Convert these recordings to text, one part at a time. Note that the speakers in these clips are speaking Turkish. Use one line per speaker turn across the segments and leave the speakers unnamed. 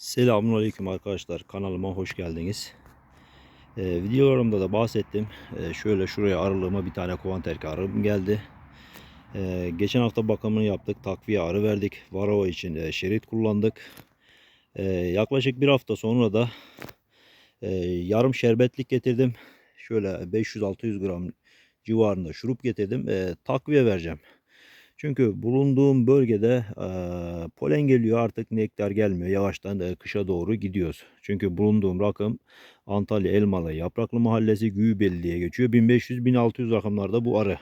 Selamünaleyküm arkadaşlar kanalıma hoş geldiniz. Ee, videolarımda da bahsettim. Ee, şöyle şuraya aralığıma bir tane kovan terki arım geldi. Ee, geçen hafta bakımını yaptık. Takviye arı verdik. Varova için e, şerit kullandık. Ee, yaklaşık bir hafta sonra da e, yarım şerbetlik getirdim. Şöyle 500-600 gram civarında şurup getirdim. Ee, takviye vereceğim. Çünkü bulunduğum bölgede e, polen geliyor artık nektar gelmiyor. Yavaştan e, kışa doğru gidiyoruz. Çünkü bulunduğum rakım Antalya Elmalı Yapraklı Mahallesi Güğbeli diye geçiyor. 1500-1600 rakamlarda bu arı.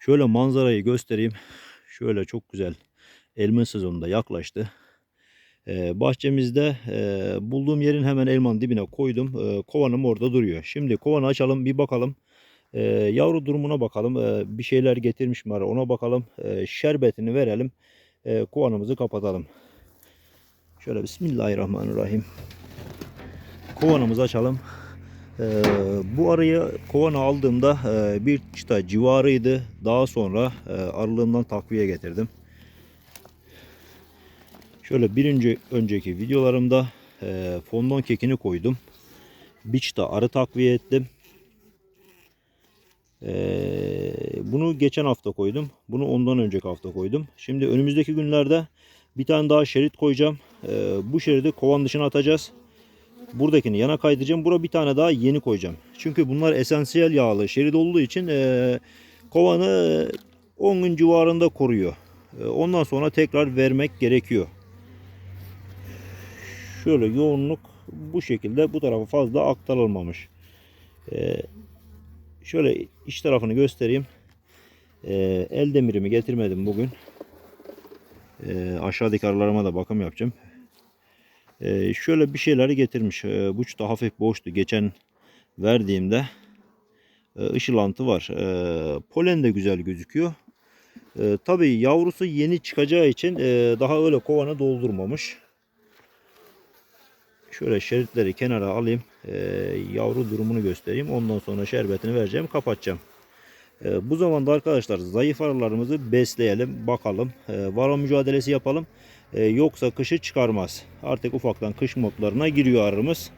Şöyle manzarayı göstereyim. Şöyle çok güzel elma sezonunda yaklaştı. E, bahçemizde e, bulduğum yerin hemen elmanın dibine koydum. E, kovanım orada duruyor. Şimdi kovanı açalım bir bakalım. Ee, yavru durumuna bakalım. Ee, bir şeyler getirmiş mi arı ona bakalım. Ee, şerbetini verelim. Ee, kovanımızı kapatalım. Şöyle Bismillahirrahmanirrahim. Kovanımızı açalım. Ee, bu arıyı kovana aldığımda e, bir çıta civarıydı. Daha sonra e, arılığımdan takviye getirdim. Şöyle birinci önceki videolarımda e, fondon kekini koydum. Bir çıta arı takviye ettim. Ee, bunu geçen hafta koydum. Bunu ondan önceki hafta koydum. Şimdi önümüzdeki günlerde bir tane daha şerit koyacağım. Ee, bu şeridi kovan dışına atacağız. Buradakini yana kaydıracağım. Bura bir tane daha yeni koyacağım. Çünkü bunlar esansiyel yağlı şerit olduğu için e, kovanı 10 gün civarında koruyor. E, ondan sonra tekrar vermek gerekiyor. Şöyle yoğunluk bu şekilde bu tarafa fazla aktarılmamış. E, Şöyle iç tarafını göstereyim. Ee, el demirimi getirmedim bugün. Ee, aşağıdaki aralarıma da bakım yapacağım. Ee, şöyle bir şeyleri getirmiş. Ee, buç da hafif boştu. Geçen verdiğimde e, ışılantı var. Ee, polen de güzel gözüküyor. Ee, tabii yavrusu yeni çıkacağı için e, daha öyle kovanı doldurmamış. Şöyle şeritleri kenara alayım. Ee, yavru durumunu göstereyim. Ondan sonra şerbetini vereceğim. Kapatacağım. Ee, bu zamanda arkadaşlar zayıf arılarımızı besleyelim. Bakalım. Ee, varo mücadelesi yapalım. Ee, yoksa kışı çıkarmaz. Artık ufaktan kış modlarına giriyor arımız.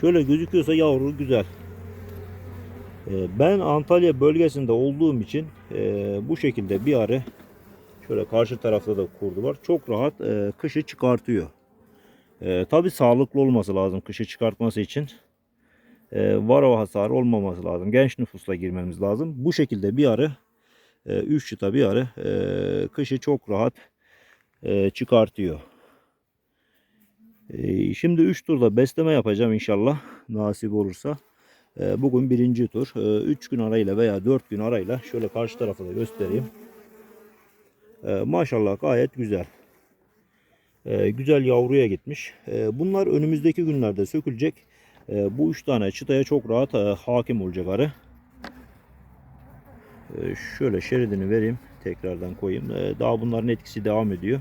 Şöyle gözüküyorsa yavru güzel. Ee, ben Antalya bölgesinde olduğum için e, bu şekilde bir arı şöyle karşı tarafta da kurdu var. Çok rahat e, kışı çıkartıyor. E, Tabi sağlıklı olması lazım kışı çıkartması için. E, varo hasarı olmaması lazım. Genç nüfusla girmemiz lazım. Bu şekilde bir arı, 3 e, çıta bir arı e, kışı çok rahat e, çıkartıyor. E, şimdi 3 turda besleme yapacağım inşallah nasip olursa. E, bugün birinci tur. 3 e, gün arayla veya 4 gün arayla şöyle karşı tarafı da göstereyim. E, maşallah gayet güzel. Ee, güzel yavruya gitmiş. Ee, bunlar önümüzdeki günlerde sökülecek. Ee, bu üç tane çıtaya çok rahat e, hakim olacak arı. şöyle şeridini vereyim. Tekrardan koyayım. daha bunların etkisi devam ediyor.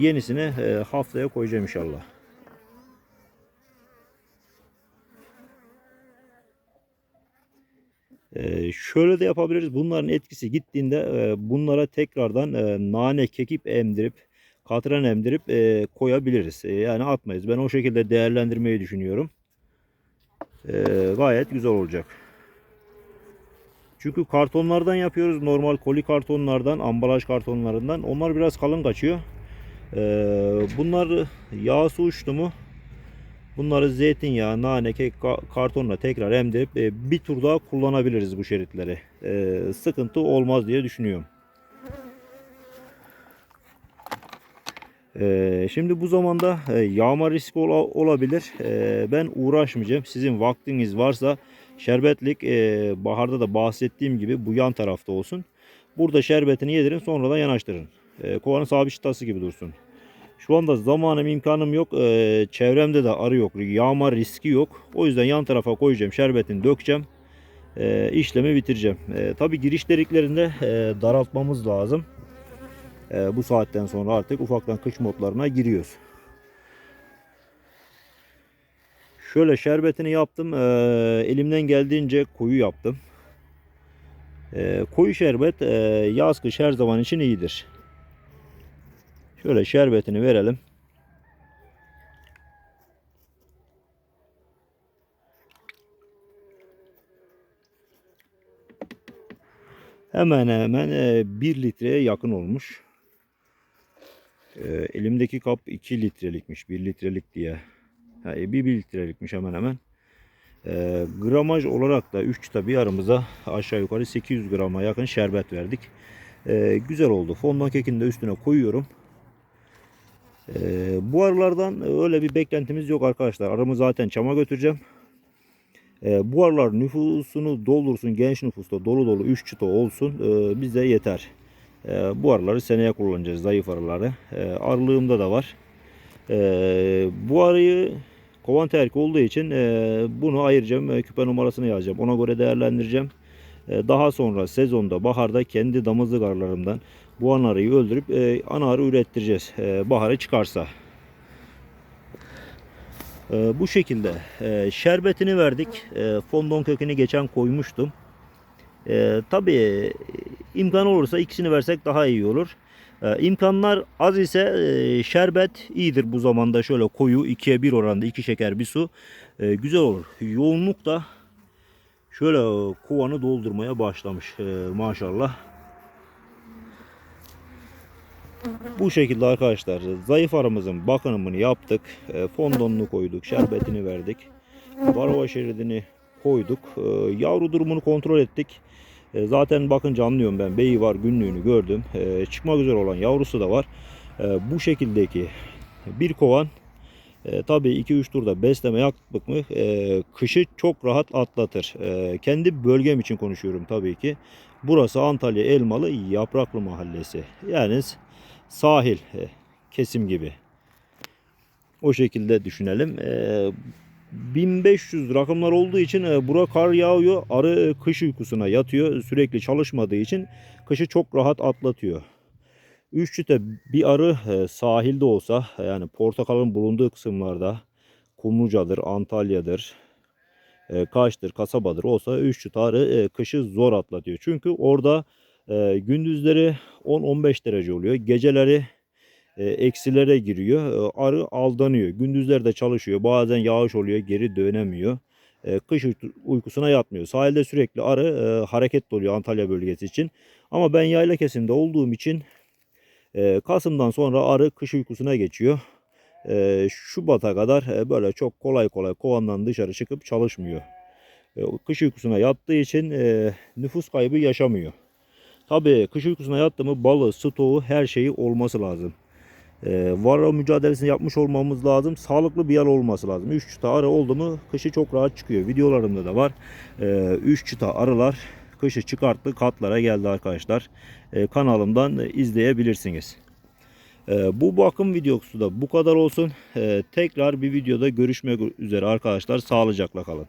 yenisini e, haftaya koyacağım inşallah. şöyle de yapabiliriz. Bunların etkisi gittiğinde e, bunlara tekrardan nane kekip emdirip katran emdirip e, koyabiliriz. E, yani atmayız. Ben o şekilde değerlendirmeyi düşünüyorum. E, gayet güzel olacak. Çünkü kartonlardan yapıyoruz. Normal koli kartonlardan, ambalaj kartonlarından. Onlar biraz kalın kaçıyor. E, bunlar yağ uçtu mu bunları zeytinyağı, nane, kek kartonla tekrar emdirip e, bir tur daha kullanabiliriz bu şeritleri. E, sıkıntı olmaz diye düşünüyorum. Şimdi bu zamanda e, yağma riski ola, olabilir. Ee, ben uğraşmayacağım. Sizin vaktiniz varsa şerbetlik e, baharda da bahsettiğim gibi bu yan tarafta olsun. Burada şerbetini yedirin sonradan yanaştırın. E, kovanın sabit çıtası gibi dursun. Şu anda zamanım imkanım yok. Çevremde de arı yok. Yağma riski yok. O yüzden yan tarafa koyacağım. Şerbetini dökeceğim. İşlemi bitireceğim. Tabi giriş deliklerinde e, daraltmamız lazım bu saatten sonra artık ufaktan kış modlarına giriyoruz. Şöyle şerbetini yaptım. E, elimden geldiğince koyu yaptım. E, koyu şerbet e, yaz kış her zaman için iyidir. Şöyle şerbetini verelim. Hemen hemen 1 litreye yakın olmuş. E, elimdeki kap 2 litrelikmiş. 1 litrelik diye. Ha, 1, 1 litrelikmiş hemen hemen. E, gramaj olarak da 3 çıta bir aramıza aşağı yukarı 800 grama yakın şerbet verdik. E, güzel oldu. Fondant kekini de üstüne koyuyorum. E, bu arılardan öyle bir beklentimiz yok arkadaşlar. Arımı zaten çama götüreceğim. E, bu aralar nüfusunu doldursun. Genç nüfusta dolu dolu 3 çıta olsun. E, bize yeter. E, bu arıları seneye kullanacağız. Zayıf arıları. E, arılığımda da var. E, bu arıyı kovan terk olduğu için e, bunu ayıracağım. E, küpe numarasını yazacağım. Ona göre değerlendireceğim. E, daha sonra sezonda baharda kendi damızlık arılarımdan bu ana arıyı öldürüp e, ana ürettireceğiz. E, baharı çıkarsa. E, bu şekilde e, şerbetini verdik. E, fondon kökünü geçen koymuştum. E, tabii imkan olursa ikisini versek daha iyi olur. E, imkanlar az ise e, şerbet iyidir bu zamanda şöyle koyu 2'ye 1 oranda 2 şeker bir su e, güzel olur. Yoğunluk da şöyle kovanı doldurmaya başlamış e, maşallah. Bu şekilde arkadaşlar zayıf aramızın bakımını yaptık. E, fondonunu koyduk, şerbetini verdik. Varova şeridini koyduk. E, yavru durumunu kontrol ettik. E, zaten bakınca anlıyorum ben. Beyi var günlüğünü gördüm. E, çıkmak üzere olan yavrusu da var. E, bu şekildeki bir kovan tabii 2-3 turda besleme yaptık mı kışı çok rahat atlatır. Kendi bölgem için konuşuyorum tabii ki. Burası Antalya Elmalı Yapraklı Mahallesi. Yani sahil kesim gibi. O şekilde düşünelim. E, 1500 rakamlar olduğu için e, bura kar yağıyor. Arı e, kış uykusuna yatıyor. Sürekli çalışmadığı için kışı çok rahat atlatıyor. Üç bir arı e, sahilde olsa yani portakalın bulunduğu kısımlarda Kumluca'dır, Antalya'dır, e, Kaş'tır, kasabadır olsa üç çite arı kışı zor atlatıyor. Çünkü orada gündüzleri 10-15 derece oluyor. Geceleri e, eksilere giriyor. E, arı aldanıyor. Gündüzlerde çalışıyor. Bazen yağış oluyor geri dönemiyor. E, kış uyku- uykusuna yatmıyor. Sahilde sürekli arı e, hareketli oluyor Antalya bölgesi için. Ama ben yayla kesimde olduğum için e, Kasım'dan sonra arı kış uykusuna geçiyor. Şubat'a kadar böyle çok kolay kolay kovandan dışarı çıkıp çalışmıyor. Kış uykusuna yattığı için nüfus kaybı yaşamıyor. Tabii kış uykusuna yattı mı balı, stoğu her şeyi olması lazım. E, varroa mücadelesini yapmış olmamız lazım. Sağlıklı bir yer olması lazım. 3 çıta arı oldu mu kışı çok rahat çıkıyor. Videolarımda da var. 3 çıta arılar kışı çıkarttı katlara geldi arkadaşlar. E, kanalımdan e, izleyebilirsiniz. E, bu bakım videosu da bu kadar olsun. E, tekrar bir videoda görüşmek üzere arkadaşlar. Sağlıcakla kalın.